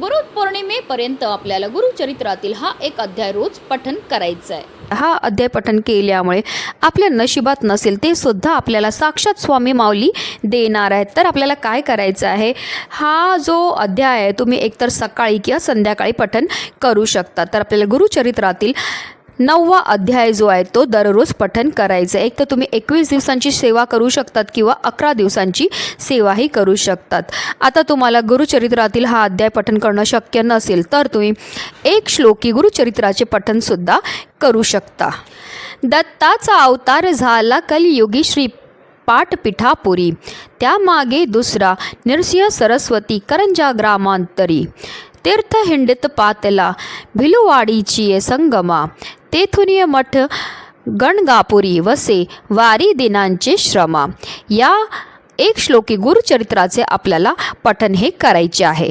गुरु पौर्णिमेपर्यंत आपल्याला गुरुचरित्रातील हा एक अध्याय रोज पठन करायचा आहे हा अध्याय पठन केल्यामुळे आपल्या नशिबात नसेल ते सुद्धा आपल्याला साक्षात स्वामी माऊली देणार आहेत. तर आपल्याला काय करायचं आहे? हा जो अध्याय आहे तुम्ही एकतर सकाळी किंवा संध्याकाळी पठन करू शकता. तर आपल्याला गुरुचरित्रातील नववा अध्याय जो आहे तो दररोज पठन करायचं आहे. एक तर तुम्ही एकवीस दिवसांची सेवा करू शकतात किंवा अकरा दिवसांची सेवाही करू शकतात. आता तुम्हाला गुरुचरित्रातील हा अध्याय पठन करणं शक्य नसेल तर तुम्ही एक श्लोकी गुरुचरित्राचे पठनसुद्धा करू शकता. दत्ताचा अवतार झाला कलियुगी श्री पाठपिठापुरी त्यामागे दुसरा नृसिंह सरस्वती करंजा ग्रामांतरी. तीर्थ हिंडित पातला भिलुवाडीची संगमा. तेथुनिय मठ गणगापुरी वसे वारी दिनांचे श्रमा. या एक श्लोकी गुरुचरित्राचे आपल्याला पठन हे करायचे आहे.